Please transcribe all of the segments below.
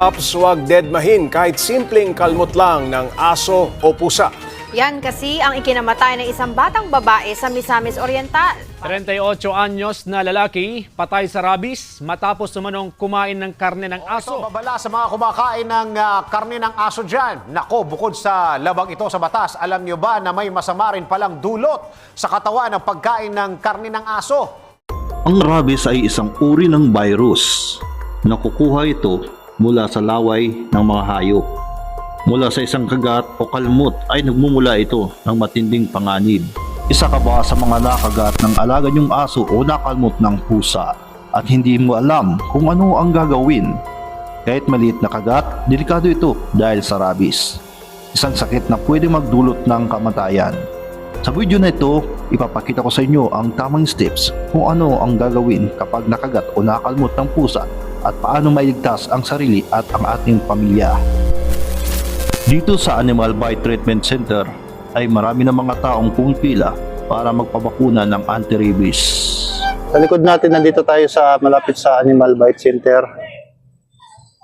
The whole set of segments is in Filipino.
Ops, huwag deadmahin kahit simpleng kalmot lang ng aso o pusa. Yan kasi ang ikinamatay ng isang batang babae sa Misamis Oriental. 38 anyos na lalaki patay sa rabis matapos sumanong kumain ng karne ng Ito, aso. babala sa mga kumakain ng ah, karne ng aso dyan. Nako, bukod sa labang ito sa batas, alam nyo ba na may masama rin palang dulot sa katawan ng pagkain ng karne ng aso? Ang rabies ay isang uri ng virus. Nakukuha ito mula sa laway ng mga hayop. Mula sa isang kagat o kalmot ay nagmumula ito ng matinding panganib. Isa ka ba sa mga nakagat ng alaga niyong aso o nakalmot ng pusa at hindi mo alam kung ano ang gagawin? Kahit maliit na kagat, delikado ito dahil sa rabies. Isang sakit na pwede magdulot ng kamatayan. Sa video na ito, ipapakita ko sa inyo ang tamang steps kung ano ang gagawin kapag nakagat o nakalmot ng pusa at paano mailigtas ang sarili at ang ating pamilya. Dito sa Animal Bite Treatment Center ay marami ng mga taong pumipila para magpabakuna ng anti-rabies. Sa likod natin, nandito tayo sa malapit sa Animal Bite Center.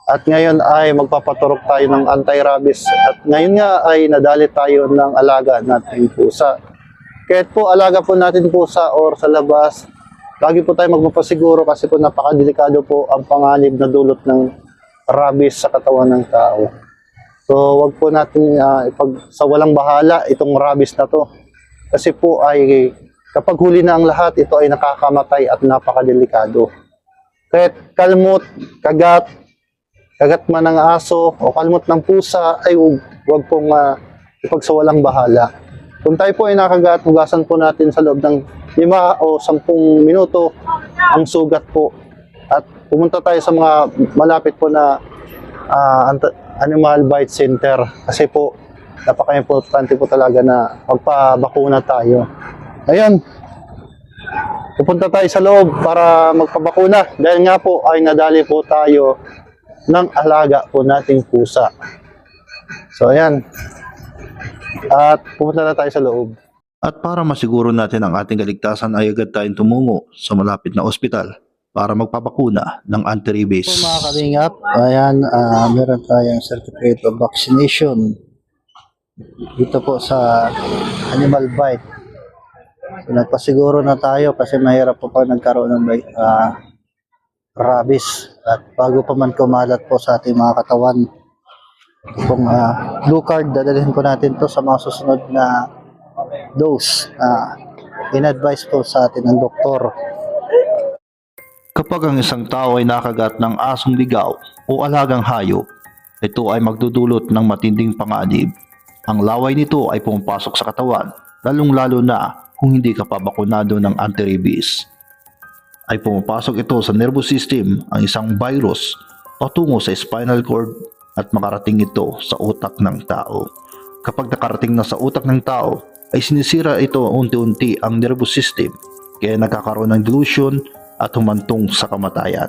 At ngayon ay magpapaturok tayo ng anti-rabies. At ngayon nga ay nadali tayo ng alaga nating pusa. Kahit po alaga po natin pusa or sa labas, lagi po tayo magpapasiguro kasi po napakadelikado po ang panganib na dulot ng rabies sa katawan ng tao. So wag po natin ah, ipag, sa walang bahala itong rabies na to. Kasi po ay kapag huli na ang lahat, ito ay nakakamatay at napakadelikado. Kahit kalmot, kagat, kagat man ng aso o kalmot ng pusa ay huwag, huwag pong uh, ipagsawalang bahala. Kung tayo po ay nakagat, hugasan po natin sa loob ng 5 o 10 minuto ang sugat po. At pumunta tayo sa mga malapit po na ant- animal bite center kasi po napaka-importante po talaga na magpabakuna tayo. Ayun, pupunta tayo sa loob para magpabakuna dahil nga po ay nadali po tayo ng alaga po nating pusa. So ayan, at pupunta na tayo sa loob. At para masiguro natin ang ating kaligtasan ay agad tayong tumungo sa malapit na ospital para magpabakuna ng anti-rabies. Po mga kalingap, ayan, ah, meron tayong certificate of vaccination dito po sa animal bite. So, nagpasiguro na tayo kasi mahirap po pag nagkaroon ng ah, rabies. At bago pa man kumalat po sa ating mga katawan, itong ah, blue card, dadalhin po natin to sa mga susunod na dose na in-advise po sa atin ng doktor. Kapag ang isang tao ay nakagat ng asong ligaw o alagang hayop, ito ay magdudulot ng matinding panganib. Ang laway nito ay pumapasok sa katawan, lalong-lalo na kung hindi ka pa bakunado ng anti-rabies. Ay pumapasok ito sa nervous system ang isang virus patungo sa spinal cord at makarating ito sa utak ng tao. Kapag nakarating na sa utak ng tao, ay sinisira ito unti-unti ang nervous system kaya nagkakaroon ng delusion at humantong sa kamatayan.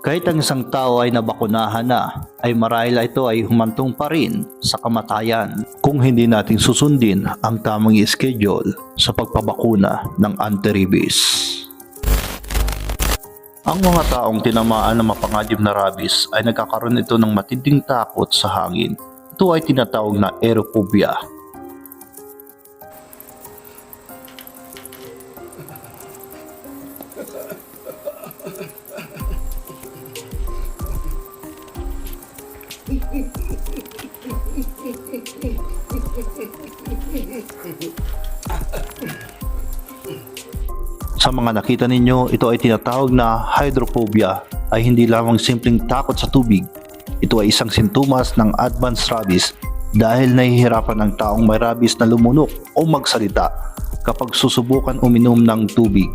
Kahit ang isang tao ay nabakunahan na, ay marahil ito ay humantong pa rin sa kamatayan kung hindi natin susundin ang tamang schedule sa pagpabakuna ng anti-rabies. Ang mga taong tinamaan ng mapanganib na rabies ay nagkakaroon ito ng matinding takot sa hangin. Ito ay tinatawag na aerophobia Sa mga nakita ninyo, ito ay tinatawag na hydrophobia ay hindi lamang simpleng takot sa tubig. Ito ay isang sintomas ng advanced rabies dahil nahihirapan ang taong may rabies na lumunok o magsalita kapag susubukan uminom ng tubig.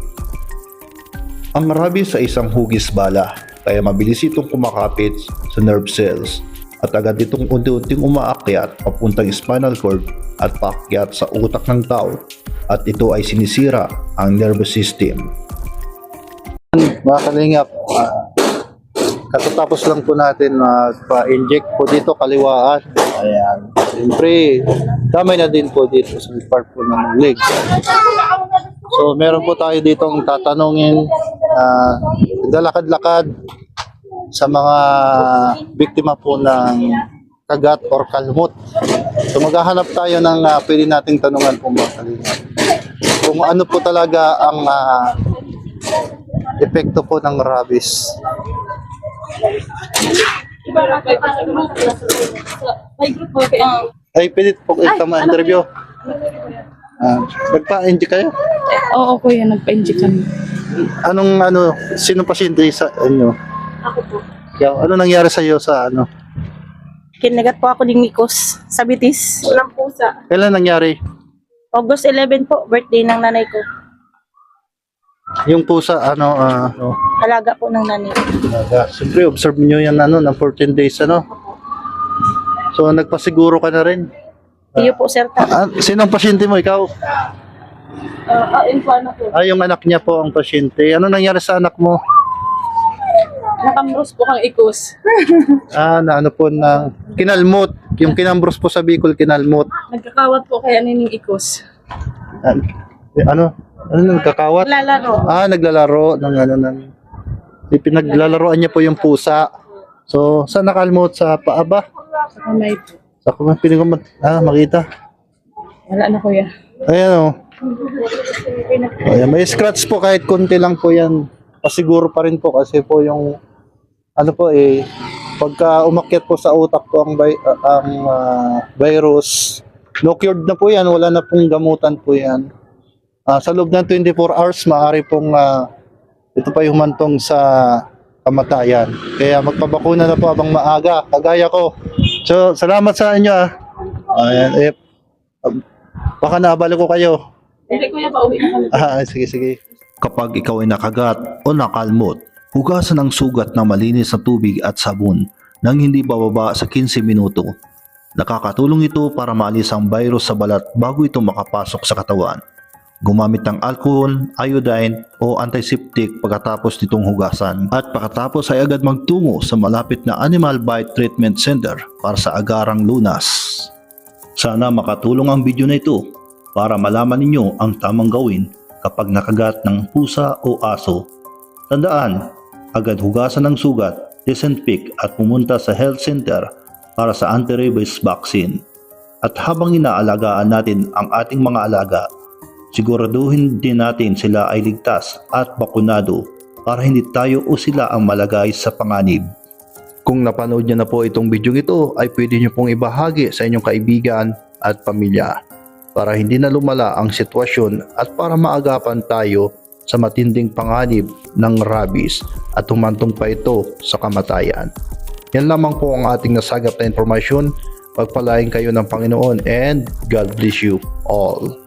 Ang rabies ay isang hugis bala kaya mabilis itong kumakapit sa nerve cells at agad itong unti-unting umaakyat papuntang spinal cord at paakyat sa utak ng tao at ito ay sinisira ang nervous system. Mga kalingap, ah, katatapos lang po natin magpa-inject po dito kaliwaan. Ayan. Siyempre, damay na din po dito sa part po ng leg. So, meron po tayo ditong tatanungin na naglalakad-lakad sa mga biktima po ng kagat or kalmot. So maghahanap tayo ng ah, pwede nating tanungan po mga kalingap. Kung ano po talaga ang ah, epekto po ng rabies. May group po kayo. Ay, pwede po ito ma-interview. Ah, nagpa-inject kayo? Oo, kuya, nagpa-inject kami. Anong ano, sino pasyente sa inyo? Ako po. Ikaw, ano nangyari sa iyo sa ano? Kinagat po ako ng ikos sa bitis. Walang pusa. Kailan nangyari? August 11 po, birthday ng nanay ko. Yung pusa, ano, ah, ano, Alaga po ng nanay. Talaga. Siyempre, observe nyo yan ano, ng 14 days, ano? So, nagpasiguro ka na rin. Iyo po, sir. Ah, sinong pasyente mo? Ikaw? Ah, uh, infano po. Ah, yung anak niya po ang pasyente. Ano nangyari sa anak mo? Nakamros po kang ikos. Ah, na ano po na kinalmot. Yung kinambros po sa Bicol, kinalmot. Nagkakawat po kaya nining ikos. Ah, ano? Ano nagkakawat? Lalaro. Ah, naglalaro ng ano ng Pinaglalaroan niya po yung pusa. So, saan nakalmot? Sa paa ba? Sa kamay po. Sa kuma, piling ko mat- ah, makita. Wala na kuya. Ayan o. Ayan, may scratch po kahit konti lang po yan. Pasiguro pa rin po kasi po yung ano po eh pagka umakyat po sa utak po ang vi- ah, ang ah, virus no cured na po yan wala na pong gamutan po yan. Ah, sa loob ng 24 hours maaari pong ah, ito pa yung humantong sa kamatayan. Kaya magpabakuna na po abang maaga. Kagaya ko. So salamat sa inyo ah. Ayan eh baka naabala ko kayo. Hindi kuya, pauwi na. Kami. Ah, sige, sige. Kapag ikaw ay nakagat o nakalmot, hugasan ang sugat ng malinis na tubig at sabon nang hindi bababa sa 15 minuto. Nakakatulong ito para maalis ang virus sa balat bago ito makapasok sa katawan. Gumamit ng alcohol, iodine o antiseptic pagkatapos nitong hugasan. At pagkatapos ay agad magtungo sa malapit na Animal Bite Treatment Center para sa agarang lunas. Sana makatulong ang video na ito para malaman ninyo ang tamang gawin kapag nakagat ng pusa o aso. Tandaan, agad hugasan ng sugat, disinfect at pumunta sa health center para sa anti-rabies vaccine. At habang inaalagaan natin ang ating mga alaga, siguraduhin din natin sila ay ligtas at bakunado para hindi tayo o sila ang malagay sa panganib. Kung napanood niyo na po itong video ito ay pwede niyo pong ibahagi sa inyong kaibigan at pamilya para hindi na lumala ang sitwasyon at para maagapan tayo sa matinding panganib ng rabies at humantong pa ito sa kamatayan. Yan lamang po ang ating nasagap na informasyon. Pagpalain kayo ng Panginoon and God bless you all.